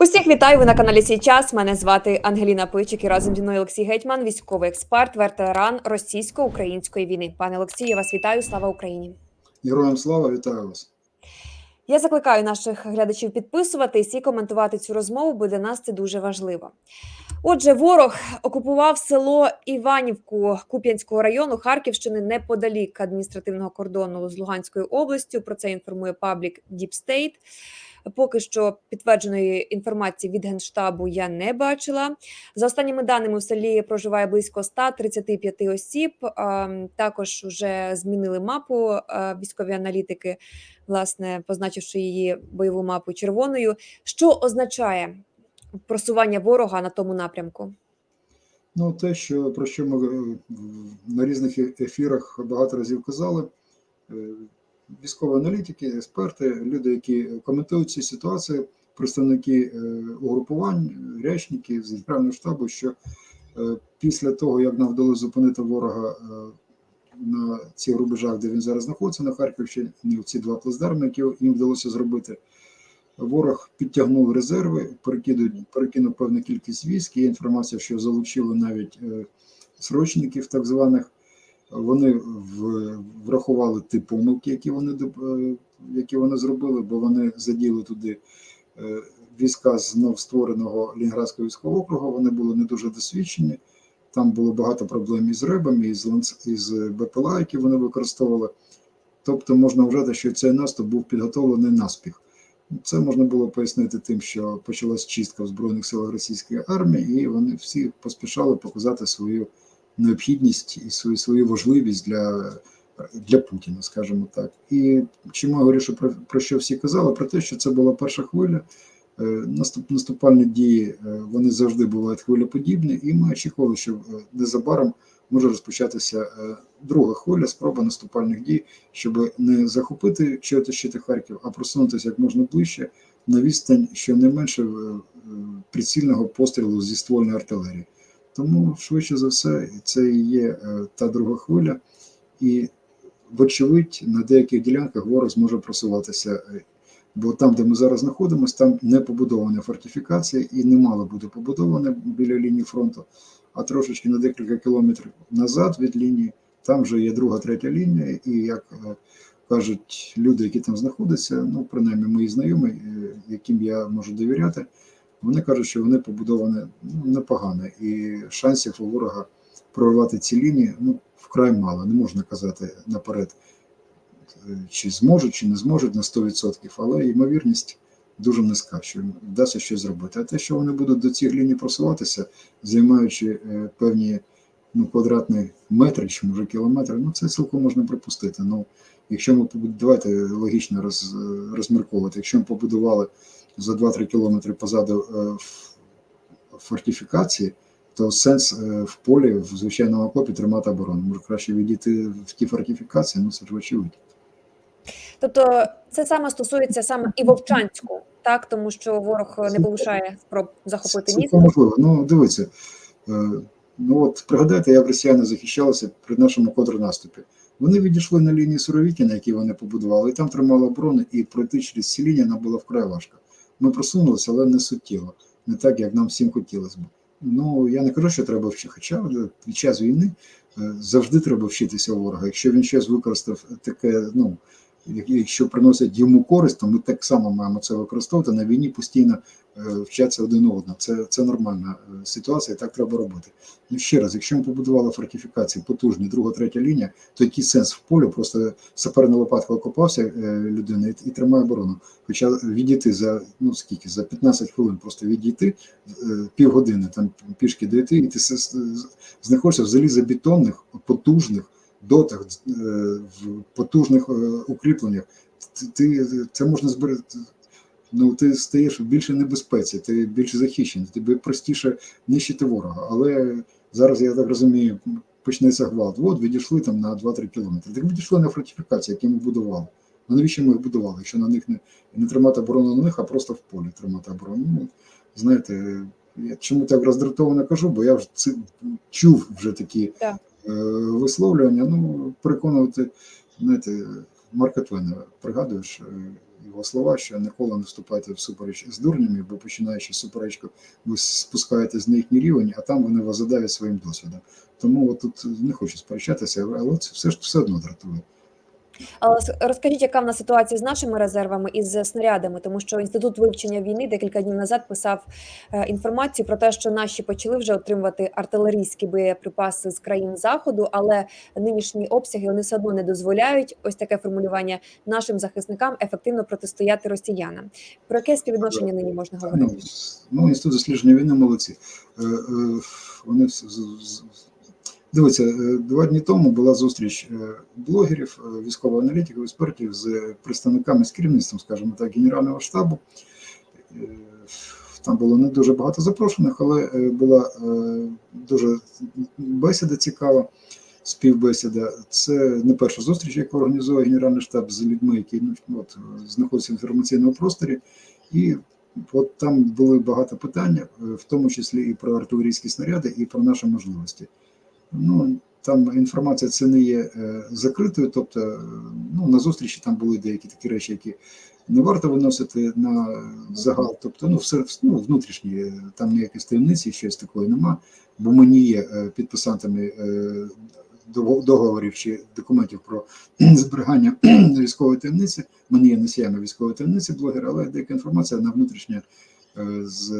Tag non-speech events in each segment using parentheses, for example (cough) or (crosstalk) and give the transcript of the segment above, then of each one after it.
Усіх вітаю. Ви на каналі Сій час. Мене звати Ангеліна Пичик і разом зі мною Олексій Гетьман, військовий експерт, ветеран російсько-української війни. Пане Олексію, я вас вітаю. Слава Україні! Героям слава, вітаю вас. Я закликаю наших глядачів підписуватись і коментувати цю розмову, бо для нас це дуже важливо. Отже, ворог окупував село Іванівку Куп'янського району Харківщини неподалік адміністративного кордону з Луганською областю. Про це інформує паблік State. Поки що підтвердженої інформації від генштабу я не бачила. За останніми даними, в селі проживає близько 135 осіб. Також вже змінили мапу військові аналітики, власне, позначивши її бойову мапу червоною. Що означає просування ворога на тому напрямку? Ну, те, що про що ми е, на різних е- ефірах багато разів казали, е, військові аналітики, експерти, люди, які коментують ці ситуації, представники е, угрупувань, речники з Генерального штабу, що е, після того, як нам вдалося зупинити ворога е, на цих рубежах, де він зараз знаходиться, на Харківщині, ці два плацдарми, які їм вдалося зробити, Ворог підтягнув резерви, перекинув певну кількість військ. Є інформація, що залучили навіть срочників, так званих. Вони врахували ті помилки, які вони е, які вони зробили, бо вони заділи туди е, війська з новоствореного Лінградського військового округу. Вони були не дуже досвідчені. Там було багато проблем із ребами, із, із БПЛА, які вони використовували. Тобто можна вважати, що цей наступ був підготовлений наспіх. Це можна було пояснити тим, що почалась чистка в Збройних силах російської армії, і вони всі поспішали показати свою необхідність і свою, свою важливість для, для Путіна, скажімо так. І чому я говорю, що про, про що всі казали? Про те, що це була перша хвиля. Е, Наступ, наступальні дії е, вони завжди бувають хвилеподібні, і ми очікували, що е, незабаром може розпочатися друга хвиля спроба наступальних дій, щоб не захопити чи оточити Харків, а просунутися як можна ближче на відстань щонайменше е, е, прицільного пострілу зі ствольної артилерії. Тому швидше за все, це і є е, та друга хвиля, і вочевидь на деяких ділянках ворог зможе просуватися. е, Бо там, де ми зараз знаходимося, там не побудована фортифікація і не мало бути побудоване біля лінії фронту, а трошечки на декілька кілометрів назад від лінії, там вже є друга, третя лінія, і як е, кажуть люди, які там знаходяться, ну принаймні мої знайомі, яким я можу довіряти, вони кажуть, що вони побудовані ну, непогано, і шансів у ворога прорвати ці лінії ну вкрай мало. Не можна казати наперед, е, чи зможуть, чи не зможуть на 100%, але ймовірність дуже низька, що вдасться щось зробити. А те, що вони будуть до цих ліній просуватися, займаючи е, певні ну, квадратні метри чи може кілометри, ну це цілком можна припустити. Ну, якщо ми давайте логічно роз, розмірковувати, якщо ми побудували за 2-3 кілометри позаду е, фортифікації, то сенс е, в полі в звичайному окопі тримати оборону. Може краще відійти в ті фортифікації, ну це ж очевидь. Тобто, це саме стосується саме і Вовчанську, так тому що ворог не полишає спроб захопити Це можливо. Ну, дивіться, е, ну от пригадайте, як росіяни захищалися при нашому контрнаступі. Вони відійшли на лінії Суровікіна, які вони побудували, і там тримали оборону, і пройти через ці лінії нам було вкрай важко. Ми просунулися, але не суттєво, не так, як нам всім хотілося б. Ну, я не кажу, що треба вчити, хоча під час війни е, завжди треба вчитися ворога. Якщо він щось використав таке, ну, якщо приносить йому користь, то ми так само маємо це використовувати. На війні постійно е, вчаться один одного. Це, це нормальна е, ситуація, і так треба робити. Ну ще раз, якщо ми побудували фортифікації потужні, друга, третя лінія, то який сенс в полі? Просто саперна лопатка окопався е, людина і, і тримає оборону. Хоча відійти за ну скільки, за 15 хвилин просто відійти півгодини там пішки дойти, і ти знаходишся в залізобетонних, потужних дотах, е, в потужних е, укріпленнях. Ти, це можна зберегти. Ну, ти стаєш в більше небезпеці, ти більше захищений, тобі простіше нищити ворога. Але зараз, я так розумію, почнеться гвалт. От відійшли там на 2-3 кілометри. Так відійшли на фортифікації, які ми будували. Ну навіщо ми їх будували? Якщо на них не, не тримати оборону на них, а просто в полі тримати оборону. Ну, знаєте, я чому так роздратовано кажу, бо я вже чув вже такі Так. Е, висловлювання. Ну, переконувати, знаєте, Марка Твена, пригадуєш, його слова, що ніколи не вступайте в супереч з дурнями, бо починаючи суперечку, ви спускаєтесь на їхній рівень, а там вони вас задавлять своїм досвідом. Тому от тут не хочу сперечатися, але це все ж все одно дратує. Але розкажіть, яка в нас ситуація з нашими резервами і з снарядами, тому що інститут вивчення війни декілька днів назад писав е, інформацію про те, що наші почали вже отримувати артилерійські боєприпаси з країн заходу, але нинішні обсяги вони все одно не дозволяють ось таке формулювання нашим захисникам ефективно протистояти росіянам. Про яке співвідношення нині можна Ну, говорити? с- ну, інститут дослідження війни молодці. Е, е, Вони Дивіться, е, два дні тому була зустріч е, блогерів, е, військових аналітиків, експертів з представниками з керівництвом, скажімо так, Генерального штабу. Там було не дуже багато запрошених, але була дуже бесіда цікава, співбесіда. Це не перша зустріч, яку організує Генеральний штаб з людьми, які ну, от, знаходяться в інформаційному просторі. І от там були багато питань, в тому числі і про артилерійські снаряди, і про наші можливості. Ну, там інформація це не є е, закритою, тобто е, ну, на зустрічі там були деякі такі речі, які не варто виносити на загал. Тобто, ну, все ну, внутрішні, е, там ніякої таємниці, щось такої нема, бо ми не є підписантами договорів чи документів про (clears throat) зберігання (clears throat) військової таємниці. Ми не є носіями військової таємниці блогера, але деяка інформація на внутрішнє е, з,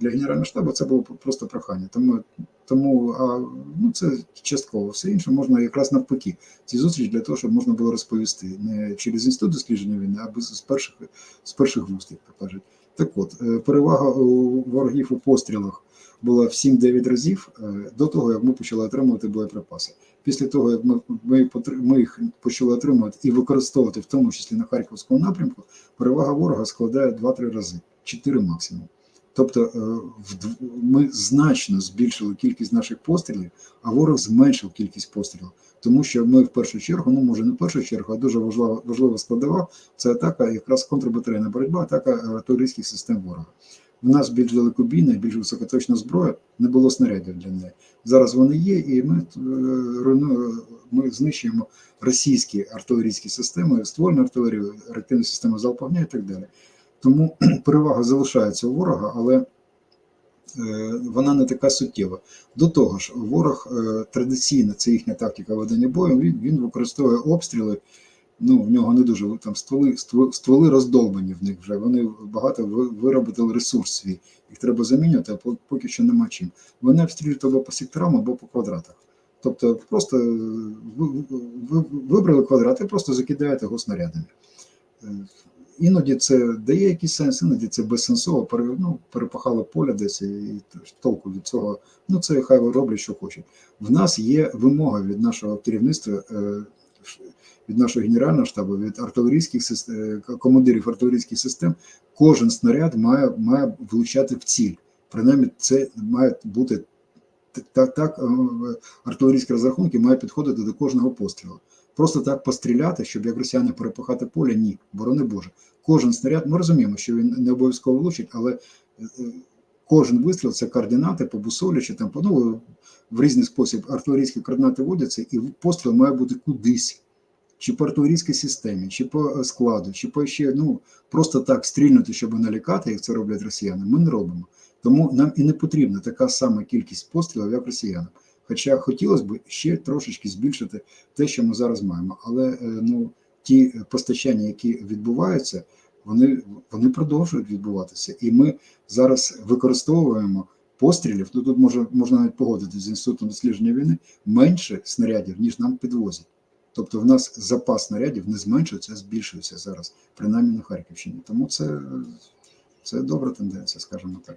для Генерального штабу це було просто прохання. Тому, тому а, ну, це частково. Все інше можна якраз навпаки. Ці зустрічі для того, щоб можна було розповісти не через інститут дослідження війни, а з перших, з перших вуст, як кажуть. Так от, е, перевага у ворогів у пострілах була в 7-9 разів е, до того, як ми почали отримувати боєприпаси. Після того, як ми, ми, ми їх почали отримувати і використовувати, в тому числі на Харківському напрямку, перевага ворога складає 2-3 рази, 4 максимум. Тобто е, ми значно збільшили кількість наших пострілів, а ворог зменшив кількість пострілів. Тому що ми в першу чергу, ну може не в першу чергу, а дуже важлива, важлива складова це атака, якраз контрбатарейна боротьба, атака е, артилерійських систем ворога. В нас більш далекобійна, більш високоточна зброя, не було снарядів для неї. Зараз вони є, і ми е, ми знищуємо російські артилерійські системи, ствольну артилерію, реактивні системи залпового вогню і так далі. Тому (clears throat) перевага залишається у ворога, але е, вона не така суттєва. До того ж, ворог е, традиційно, це їхня тактика ведення бою, він, він використовує обстріли. Ну, в нього не дуже там стволи, стволи, роздолбані в них вже. Вони багато ви- виробили ресурс свій. Їх треба замінювати, а поки що нема чим. Вони обстрілюють або по секторам, або по квадратах. Тобто просто е, ви, ви, вибрали квадрат і просто закидаєте його снарядами. Е, Іноді це дає якийсь сенс, іноді це безсенсово, ну, перепахали поле десь і, толку від цього. Ну це хай роблять, що хочуть. В нас є вимога від нашого керівництва, е, від нашого генерального штабу, від артилерійських систем, командирів артилерійських систем. Кожен снаряд має, має влучати в ціль. Принаймні, це має бути так, так е, артилерійські розрахунки мають підходити до кожного пострілу. Просто так постріляти, щоб як росіяни перепахати поле, ні, борони Боже. Кожен снаряд, ми розуміємо, що він не обов'язково влучить, але е, кожен вистріл це координати по бусолі, чи там ну, в різний спосіб артилерійські координати вводяться, і постріл має бути кудись. Чи по артилерійській системі, чи по е, складу, чи по ще ну просто так стрільнути, щоб налякати, як це роблять росіяни, ми не робимо. Тому нам і не потрібна така сама кількість пострілів, як росіянам. Хоча хотілося б ще трошечки збільшити те, що ми зараз маємо. Але е, ну, ті постачання, які відбуваються, вони, вони продовжують відбуватися. І ми зараз використовуємо пострілів. Ну тут може, можна навіть погодити з інститутом дослідження війни менше снарядів, ніж нам підвозять. Тобто в нас запас снарядів не зменшується, а збільшується зараз, принаймні на Харківщині. Тому це, це добра тенденція, скажімо так.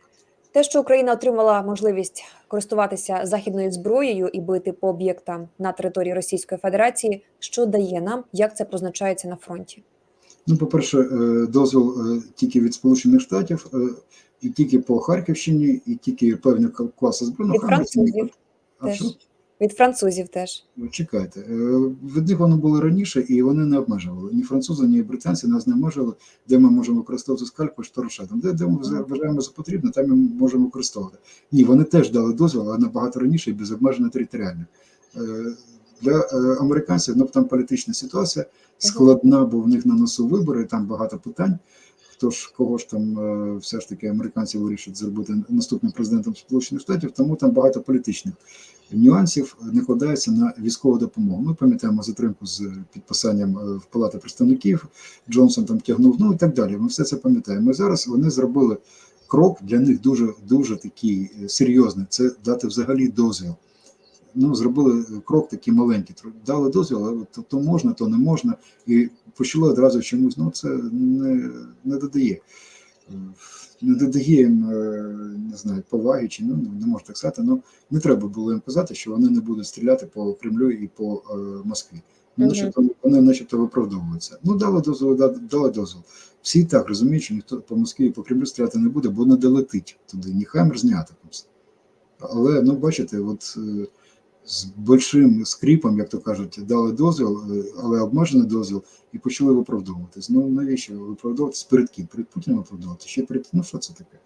Те, що Україна отримала можливість користуватися західною зброєю і бити по об'єктам на території Російської Федерації, що дає нам, як це позначається на фронті? Ну, по-перше, е, дозвіл е, тільки від Сполучених Штатів, е, і тільки по Харківщині, і тільки певні класи збройних Від французів А теж. що? Від французів теж Чекайте, е, від них вони були раніше, і вони не обмежували. Ні французи, ні британці нас не обмежували, де ми можемо використовувати скальпель, що. Де, де ми вважаємо за потрібне, там ми можемо використовувати. Ні, вони теж дали дозвіл, але набагато раніше і без обмеження територіально. Е, Для е, американців ну там політична ситуація складна, бо в них на носу вибори, там багато питань. Хто ж кого ж там е, все ж таки американці вирішать зробити наступним президентом Сполучених Штатів, тому там багато політичних нюансів накладається на військову допомогу. Ми пам'ятаємо затримку з підписанням е, в Палати представників. Джонсон там тягнув, ну і так далі. Ми все це пам'ятаємо. Зараз вони зробили крок для них дуже дуже такий е, серйозний. Це дати взагалі дозвіл. Ну, зробили крок такий маленький. Дали дозвіл, але то, то можна, то не можна. І почали одразу чомусь. Ну, це не, не додає. Не додає їм, е, не знаю, поваги чи ну не можу так сказати. Ну не треба було їм казати, що вони не будуть стріляти по Кремлю і по е, Москві. Ну, начебто, вони начебто виправдовуються. Ну, дали дозвіл, дали дозвіл. Всі так розуміють, що ніхто по Москві і по Кремлю стріляти не буде, бо не долетить туди, ні хамер зняти. Але ну, бачите, от е, з большим скріпом, як то кажуть, дали дозвіл, е, але обмежений дозвіл, і почали виправдовуватись. Ну навіщо виправдовуватись перед ким? Перед Путіним виправдовуватися? Ще перед ну що це таке?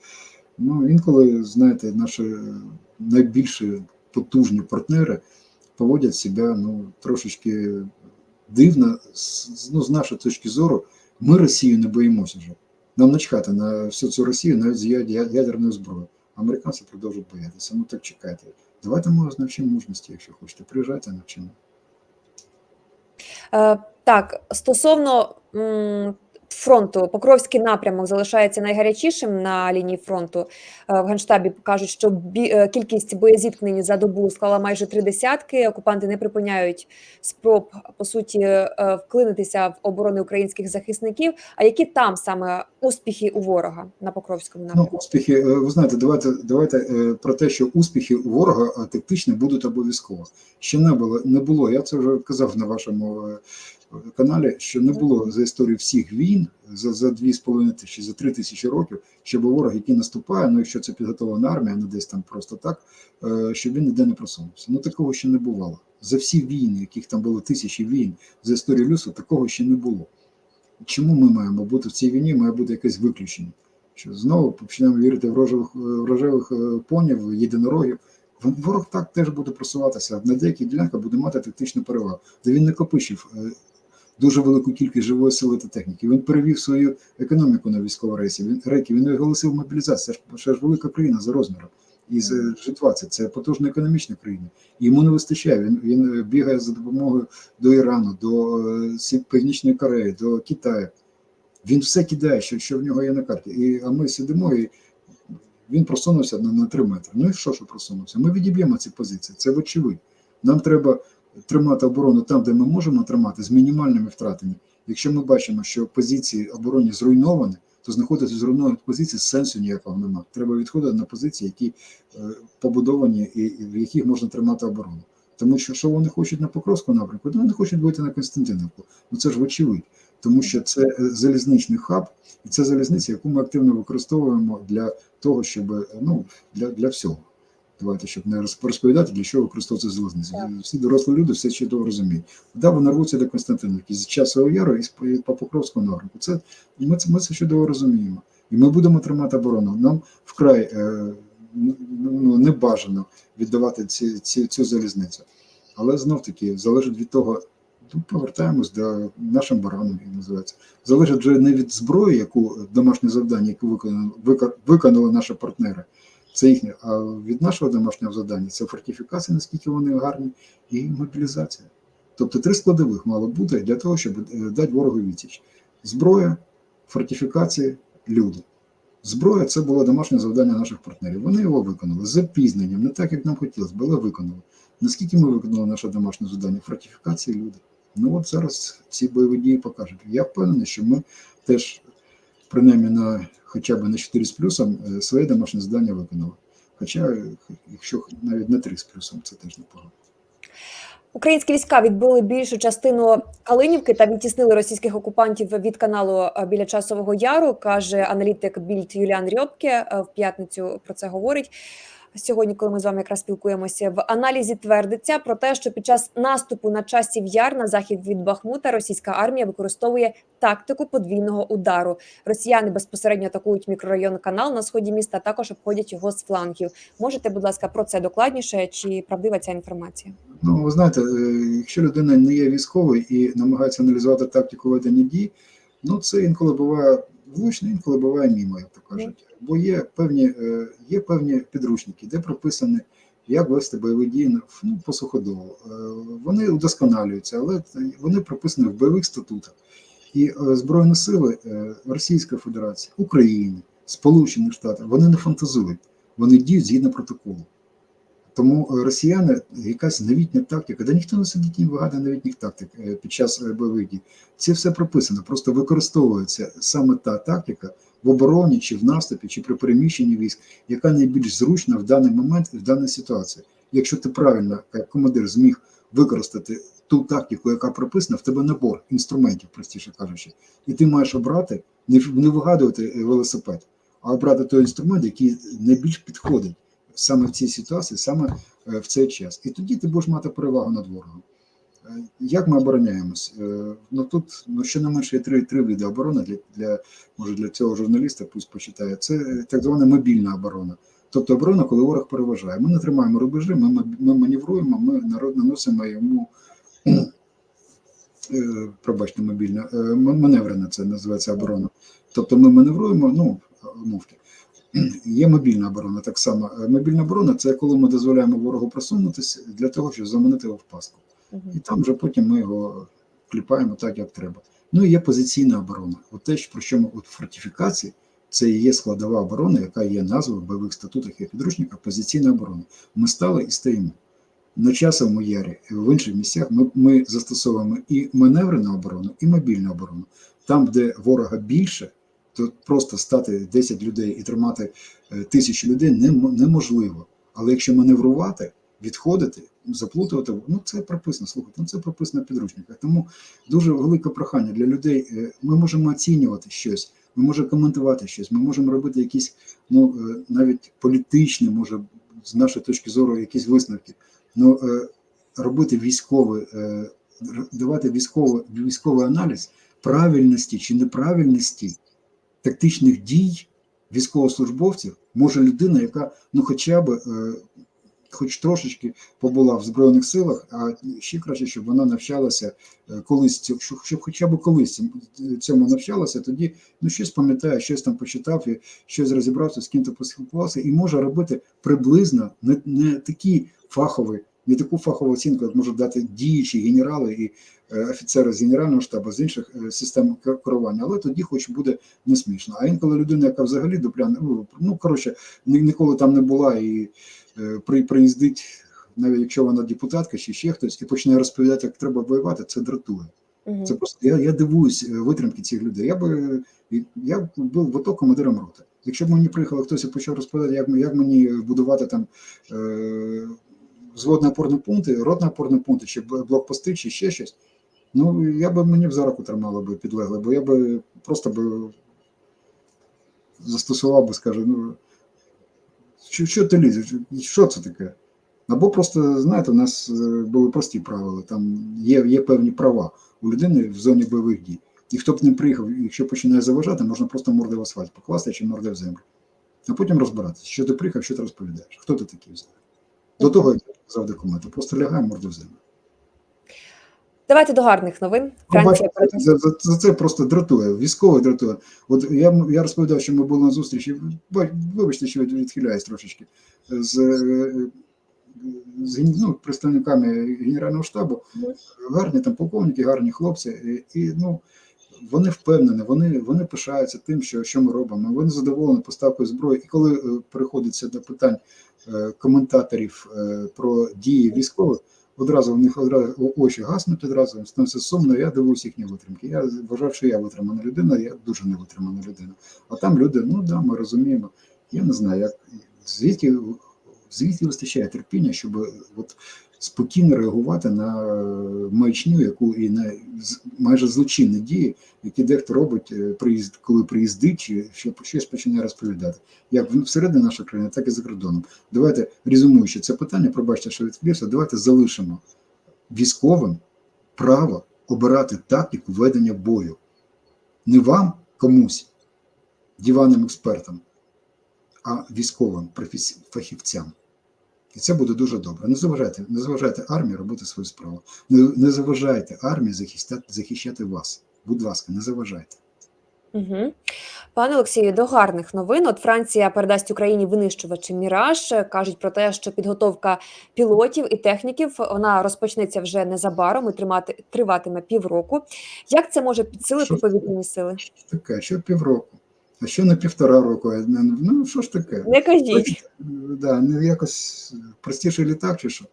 Ну інколи, знаєте, наші найбільші потужні партнери поводять себе ну трошечки дивно. Ну, з нашої точки зору, ми Росію не боїмося вже. Нам начхати на всю цю Росію навіть з ядерною зброєю. Американці продовжують боятися. Ну так чекайте. Давайте ми вас навчимо мужності, якщо хочете. Приїжджайте, навчимо. Е, так, стосовно фронту, Покровський напрямок залишається найгарячішим на лінії фронту. Е, в Генштабі кажуть, що бі, е, кількість боєзіткнень за добу склала майже три десятки. Окупанти не припиняють спроб по суті е, вклинитися в оборони українських захисників. А які там саме успіхи у ворога на Покровському Ну, успіхи, е, ви знаєте, давайте, давайте е, про те, що успіхи у ворога е, тактичні будуть обов'язково. Ще не було, не було. Я це вже казав на вашому каналі, що не було за історію всіх війн за, за 2,5 тисячі, за 3 тисячі років, щоб ворог, який наступає, ну якщо це підготовлена армія, не десь там просто так, щоб він ніде не просунувся. Ну такого ще не бувало. За всі війни, яких там було тисячі війн за історію людства, такого ще не було. Чому ми маємо бути в цій війні? Має бути якесь виключення. Що знову почнемо вірити в рожевих, в рожевих е, понів, єдинорогів. Ворог так теж буде просуватися. На деяких ділянках буде мати тактичну перевагу. Де він накопичив е, дуже велику кількість живої сили та техніки. Він перевів свою економіку на військові рейси. Він рейки, він оголосив мобілізацію. Це ж, це ж велика країна за розміром. І з G20 це потужна економічна країна. Йому не вистачає. Він він бігає за допомогою до Ірану, до е, Північної Кореї, до Китаю. Він все кидає, що, що в нього є на карті. І, а ми сидимо і він просунувся на, на 3 метри. Ну і що, що просунувся? Ми відіб'ємо ці позиції. Це вочевидь. Нам треба тримати оборону там, де ми можемо тримати, з мінімальними втратами. Якщо ми бачимо, що позиції оборони зруйновані, то знаходитися в зруйнованих позиціях сенсу ніякого немає. Треба відходити на позиції, які е, побудовані і, і в яких можна тримати оборону. Тому що що вони хочуть на Покровську напрямку, то вони хочуть вийти на Константинівку. Ну це ж вочевидь, тому що це е, залізничний хаб, і це залізниця, яку ми активно використовуємо для того, щоб е, ну для, для всього. Давайте, щоб не розповідати, для чого використовується залізниця. Всі дорослі люди все чудово розуміють. Да, вони рвуться до Константинівки з часового яру і по Покровському напрямку. Це ми це ми це чудово розуміємо. І ми будемо тримати оборону. Нам вкрай е, ну, ну, не бажано віддавати ці, ці, цю залізницю. Але знов таки залежить від того, ну, повертаємось до нашим баранам, як називається. Залежить вже не від зброї, яку домашнє завдання, яке виконали, виконали наші партнери. Це їхнє, а від нашого домашнього завдання це фортифікація, наскільки вони гарні, і мобілізація. Тобто три складових мало бути для того, щоб е, дати ворогу відсіч: зброя, фортифікації, люди. Зброя це було домашнє завдання наших партнерів. Вони його виконали з запізненням, не так, як нам хотілося, але виконали. Наскільки ми виконали наше домашнє завдання? Фортифікації люди. Ну от зараз ці бойові дії покажуть. Я впевнений, що ми теж, принаймні на хоча б на 4 з плюсом, е, своє домашнє завдання виконали. Хоча, е, якщо навіть на 3 з плюсом, це теж непогано. Українські війська відбили більшу частину Калинівки та відтіснили російських окупантів від каналу е, біля часового яру, каже аналітик Більд Юліан Рьобке. е, В п'ятницю про це говорить. Сьогодні, коли ми з вами якраз спілкуємося, в аналізі твердиться про те, що під час наступу на часів яр на захід від Бахмута російська армія використовує тактику подвійного удару. Росіяни безпосередньо атакують мікрорайон канал на сході міста, а також обходять його з флангів. Можете, будь ласка, про це докладніше чи правдива ця інформація? Ну, ви знаєте, е, якщо людина не є військовою і намагається аналізувати тактику ведення дій, ну це інколи буває влучно, інколи буває мімо, як то кажуть. Бо є певні, е, є певні підручники, де прописані, як вести бойові дії ну, по суходолу. Е, Вони удосконалюються, але вони прописані в бойових статутах. І е, Збройні сили Російської Федерації, України, Сполучених Штатів, вони не фантазують, вони діють згідно протоколу. Тому е, росіяни якась новітня тактика, де ніхто не сидить і вигадує новітніх тактик е, під час е, бойових дій. Це все прописано, просто використовується саме та тактика в обороні, чи в наступі, чи при переміщенні військ, яка найбільш зручна в даний момент і в даній ситуації. Якщо ти правильно, як командир, зміг використати ту тактику, яка прописана, в тебе набор інструментів, простіше кажучи, і ти маєш обрати, не, вигадувати велосипед, а обрати той інструмент, який найбільш підходить саме в цій ситуації, саме е, в цей час. І тоді ти будеш мати перевагу над ворогом. Е, Як ми обороняємось? Е, Ну тут ну, щонайменше є три, три види оборони для, для може для цього журналіста, пусть почитає. Це так звана мобільна оборона. Тобто оборона, коли ворог переважає. Ми не тримаємо рубежі, ми, ми маневруємо, ми народ наносимо йому. Пробачте, мобільна, маневрена це називається оборона. Тобто ми маневруємо, ну, мовки. (clears throat) Є мобільна оборона. Так само Е, мобільна оборона це коли ми дозволяємо ворогу просунутися для того, щоб заманити його в пастку. І там вже потім ми його кліпаємо так, як треба. Ну і є позиційна оборона. От те, про що ми от фортифікації, це і є складова оборони, яка є назвою в бойових статутах і підручниках позиційна оборона. Ми стали і стоїмо. На часовому ярі в інших місцях ми, ми застосовуємо і маневрену оборону, і мобільну оборону. Там, де ворога більше, то просто стати 10 людей і тримати е, тисячу людей нем- неможливо. Але якщо маневрувати, відходити, заплутувати, ну це прописано. Слухайте, ну це прописано в підручниках. Тому дуже велике прохання для людей. е, Ми можемо оцінювати щось, ми можемо коментувати щось, ми можемо робити якісь, ну е, навіть політичні, може, з нашої точки зору, якісь висновки. Ну робити військовий, давати військовий, військовий аналіз правильності чи неправильності тактичних дій військовослужбовців може людина, яка ну хоча б е, хоч трошечки побула в Збройних силах, а ще краще, щоб вона навчалася е, колись, щоб, хоча б колись цьому навчалася, тоді ну щось пам'ятає, щось там почитав, і щось розібрався, з ким-то поспілкувався, і може робити приблизно не, не такі фахові, не таку фахову оцінку, як можуть дати діючі генерали і е, офіцери з генерального штабу, з інших е, систем керування, але тоді хоч буде не смішно. А інколи людина, яка взагалі дупляне, ну, ну коротше, ніколи там не була і е, при, приїздить, навіть якщо вона депутатка чи ще хтось, і почне розповідати, як треба воювати, це дратує. Мгм. Це просто я, я дивуюсь витримки цих людей. Я би я був в командиром роти. Якщо б мені приїхав хтось і почав розповідати, як, як мені будувати там е, взводні опорні пункти, ротні опорні пункти, чи блокпости, чи ще щось. Ну я би мені в за руку тримало би підлегли, бо я би просто би застосував би, скажу, ну що, що ти лізеш? Що це таке? Або просто, знаєте, у нас е, були прості правила, там є, є певні права у людини в зоні бойових дій. І хто б не приїхав, якщо починає заважати, можна просто морди в асфальт покласти чи морди в землю. А потім розбиратися, що ти приїхав, що ти розповідаєш. Хто ти такий взагалі? До того, як я показав просто лягай морди в землю. Давайте до гарних новин. Франція бачите, за, за, за це просто дратує, військовий дратує. От я, я розповідав, що ми були на зустрічі, ба- вибачте, що від- відхиляюсь трошечки, з, з ну, представниками Генерального штабу. Гарні там полковники, гарні хлопці. І, і ну, вони впевнені, вони, вони пишаються тим, що, що ми робимо. Вони задоволені поставкою зброї. І коли е, приходиться до питань коментаторів е, про дії військових, одразу в них одразу очі гаснуть, одразу становиться сумно. Я дивуюсь їхні витримки. Я вважав, що я витримана людина, я дуже не витримана людина. А там люди, ну да, ми розуміємо. Я не знаю, як звідки, звідки вистачає терпіння, щоб от спокійно реагувати на е, маячню, яку і на майже злочинні дії, які дехто робить, е, приїзд, коли приїздить, чи що щось починає розповідати, як всередині нашої країни, так і за кордоном. Давайте резюмуючи це питання, пробачте, що відкрився, давайте залишимо військовим право обирати тактику ведення бою. Не вам комусь, диванним експертам, а військовим фахівцям. І це буде дуже добре. Не заважайте, не заважайте армії робити свою справу. Не, не заважайте армії захищати, захищати вас. Будь ласка, не заважайте. Угу. Пане Олексію, до гарних новин. От Франція передасть Україні винищувачі Міраж. Кажуть про те, що підготовка пілотів і техніків вона розпочнеться вже незабаром і тримати триватиме півроку. Як це може підсилити Що? повітряні сили? Таке, що півроку, а що не півтора року. Ну що ж таке? Не кажіть. Да, не якось простіший літак чи що?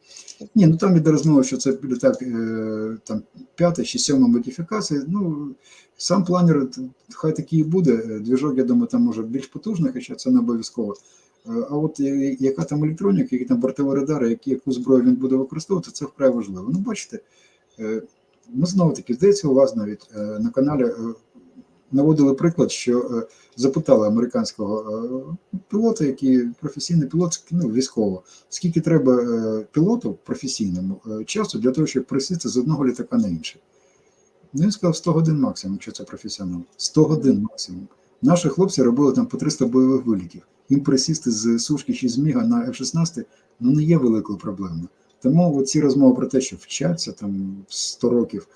Ні, ну там іде розмова, що це літак е, там п'ята чи сьома модифікація. Ну сам планер хай такий і буде. Двіжок, я думаю, там може більш потужний, хоча це не обов'язково. Е, А от яка там електроніка, які там бортові радари, які яку зброю він буде використовувати, це вкрай важливо. Ну, бачите, е, ми знову таки здається, у вас навіть на каналі наводили приклад, що е, запитали американського е, пілота, який професійний пілот, ну, військово, скільки треба е, пілоту професійному часу для того, щоб присісти з одного літака на інший. Ну, він сказав 100 годин максимум, якщо це професіонал. 100 годин максимум. Наші хлопці робили там по 300 бойових вилітів. Їм присісти з сушки чи з міга на F-16 ну, не є великою проблемою. Тому ці розмови про те, що вчаться там 100 років,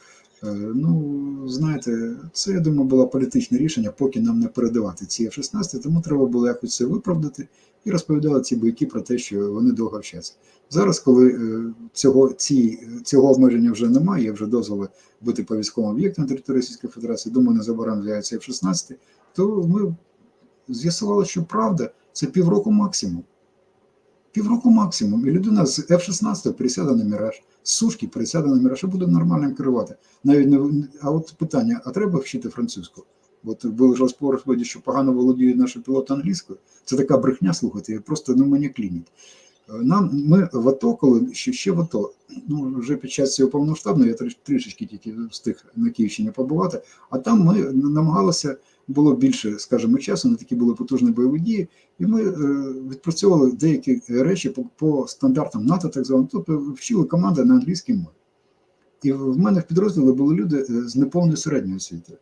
ну знаєте, це я думаю було політичне рішення, поки нам не передавати ці F-16, тому треба було якось це виправдати і розповідали ці бойки про те, що вони довго вчаться. Зараз, коли е, цього, ці, цього обмеження вже немає, є вже дозволи бути по військовому об'єкту на території Російської Федерації, думаю, незабаром з'явиться F-16, то ми з'ясували, що правда це півроку максимум. Півроку максимум. І людина з F-16 пересяде на міраж, сушки пересяде на міраж і буде нормально керувати. Навіть не а от питання: а треба вчити французьку? От були ж розповіді, що погано володіють наші пілоти англійською. Це така брехня слухати, просто ну мені клініть. Нам ми в АТО, коли ще, ще в АТО, ну вже під час цього повноштабного, я трішечки тільки встиг на Київщині побувати, а там ми намагалися було більше, скажімо, часу, не такі були потужні бойові дії, і ми е, відпрацьовували деякі речі по, по стандартам НАТО, так званим, тобто вчили команди на англійській мові. І в мене в підрозділі були люди е, з неповною середньою освітою.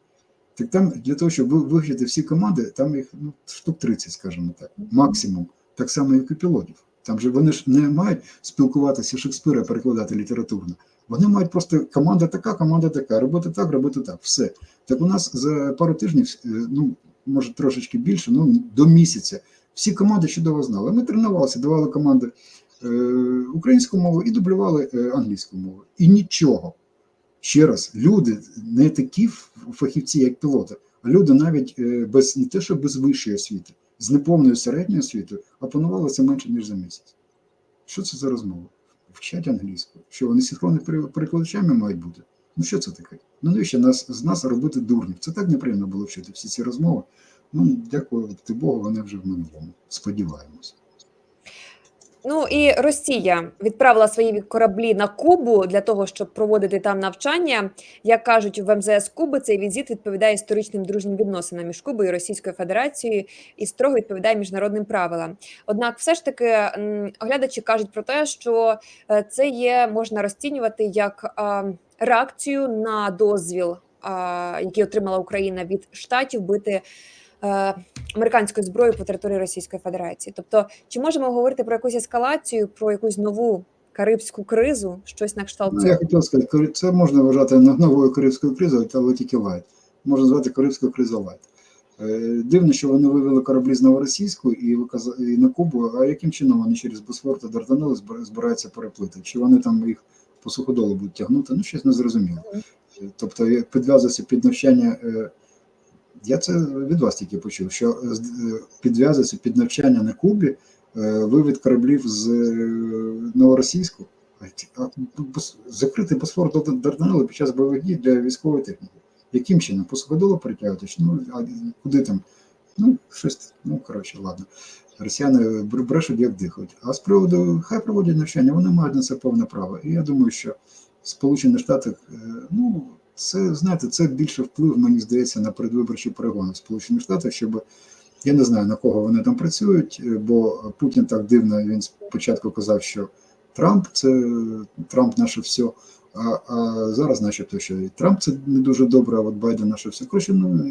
Так там для того, щоб ви- вивчити всі команди, там їх ну, штук 30, скажімо так, максимум, так само, як і пілотів. Там же вони ж не мають спілкуватися Шекспира, перекладати літературно. Вони мають просто команда така, команда така, робити так, робити так. Все. Так у нас за пару тижнів, е, ну може трошечки більше, ну до місяця, всі команди чудово знали. Ми тренувалися, давали команди е, українську мову і дублювали е, англійську мову. І нічого. Ще раз, люди не такі фахівці, як пілоти, а люди навіть е, без не те, що без вищої освіти, з неповною середньою освітою опанували це менше, ніж за місяць. Що це за розмова? Вчать англійську. Що вони синхронними перекладачами мають бути? Ну що це таке? Ну навіщо нас з нас робити дурнів? Це так неприємно було вчити всі ці розмови. Ну, дякувати Богу, вони вже в минулому. Сподіваємось. Ну і Росія відправила свої кораблі на Кубу для того, щоб проводити там навчання. Як кажуть в МЗС Куби, цей візит відповідає історичним дружнім відносинам між Кубою і Російською Федерацією і строго відповідає міжнародним правилам. Однак, все ж таки, оглядачі кажуть про те, що е, це є можна розцінювати як реакцію на дозвіл, який отримала Україна від штатів бити. Американської зброї по території Російської Федерації, тобто чи можемо говорити про якусь ескалацію, про якусь нову карибську кризу, щось на кшталт Ну, цього? я хотів сказати, це можна вважати новою карибською кризою, але тільки лайт. Можна звати карибською кризою лайт. Е, Дивно, що вони вивели кораблі з Новоросійську і, виказа- і на Кубу, а яким чином вони через Босфор та Дарданели збираються переплити? Чи вони там їх по суходолу будуть тягнути? Ну, щось не зрозуміло. Е, Тобто, як підв'язується під навчання, е, я це від вас тільки почув, що е, е, підв'язується під навчання на Кубі е, вивід кораблів з Новоросійську. А ті- а бос- Закрити Босфор до Дарданели під час бойових дій для військової техніки. Яким чином? По суходолу притягувати? Ну, а куди там? Ну, щось, ну, коротше, ладно. Росіяни брешуть, як дихають. А з приводу, хай проводять навчання, вони мають на це повне право. І я думаю, що Сполучені Штати, ну, це, знаєте, це більше вплив, мені здається, на передвиборчі перегони в Сполучених Штатах, щоб я не знаю на кого вони там працюють, е, бо Путін так дивно. Він спочатку казав, що Трамп це Трамп наше все. А, а зараз, начебто, що і Трамп це не дуже добре, а от Байден що все. Коротше, ну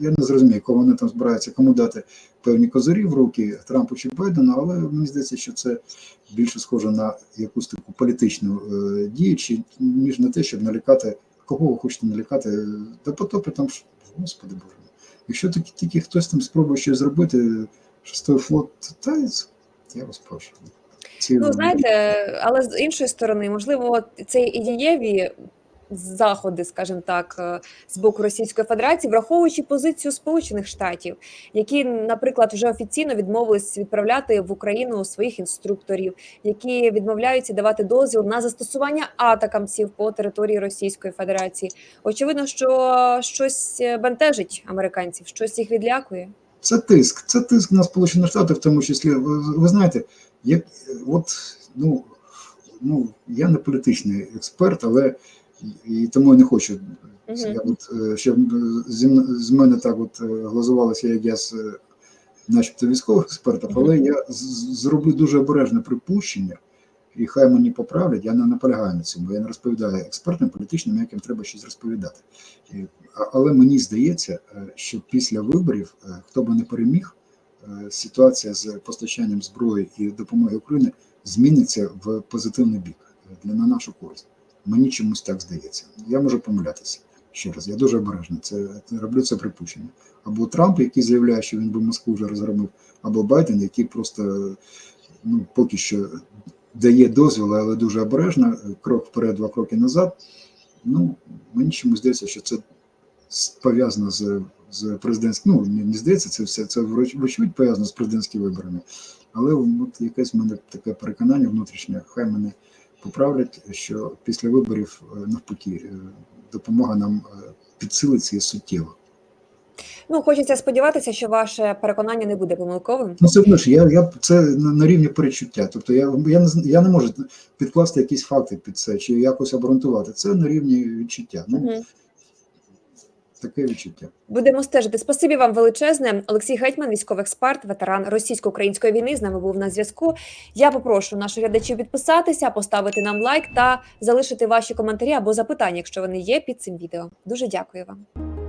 я не зрозумію, кого вони там збираються, кому дати певні козирі в руки Трампу чи Байдену, але мені здається, що це більше схоже на якусь таку політичну е, дію, чи ніж на те, щоб налякати, кого ви хочете налякати, та потопи там, господи боже. Якщо тільки, тільки хтось там спробує щось зробити, шестий флот, та я вас прошу. Ці Ну знаєте, але з іншої сторони, можливо, це і дієві заходи, скажімо так, е, з боку Російської Федерації, враховуючи позицію Сполучених Штатів, які, наприклад, вже офіційно відмовились відправляти в Україну своїх інструкторів, які відмовляються давати дозвіл на застосування атакамців по території Російської Федерації. Очевидно, що щось е, бентежить американців, щось їх відлякує. Це тиск, це тиск на Сполучені Штати, в тому числі. Ви, ви знаєте, як от ну, ну я не політичний експерт, але і тому я не хочу. Мгм. Я от, е, щоб зі з мене так от е, глазувалося, як я з е, начебто військових експертів, але я зроблю дуже обережне припущення, і хай мені поправлять, я не наполягаю на цьому, я не розповідаю експертам політичним, яким треба щось розповідати. Але мені здається, е, що після виборів, е, хто би не переміг, е, ситуація з постачанням зброї і допомоги Україні зміниться в позитивний бік е, для на нашу користь. Мені чомусь так здається. Я можу помилятися ще раз. Я дуже обережно це роблю це припущення. Або Трамп, який заявляє, що він би Москву вже розгромив, або Байден, який просто ну, поки що дає дозвіл, але дуже обережно, крок вперед, два кроки назад. Ну, мені чомусь здається, що це пов'язано з, з президентським. Ну, не, не здається, це все це вочевидь пов'язано з президентськими виборами. Але от якесь в мене таке переконання внутрішнє, хай мене поправлять, що після виборів е, навпаки е, допомога нам е, підсилиться і суттєво. Ну, хочеться сподіватися, що ваше переконання не буде помилковим. Ну це ж я, я це на, на рівні перечуття. Тобто я, я, не, я не можу підкласти якісь факти під це чи якось обґрунтувати. Це на рівні відчуття. Ну, Мгм. Таке відчуття. Будемо стежити. Спасибі вам величезне. Олексій Гетьман, військовий експерт, ветеран російсько-української війни. З нами був на зв'язку. Я попрошу наших глядачів підписатися, поставити нам лайк та залишити ваші коментарі або запитання, якщо вони є під цим відео. Дуже дякую вам.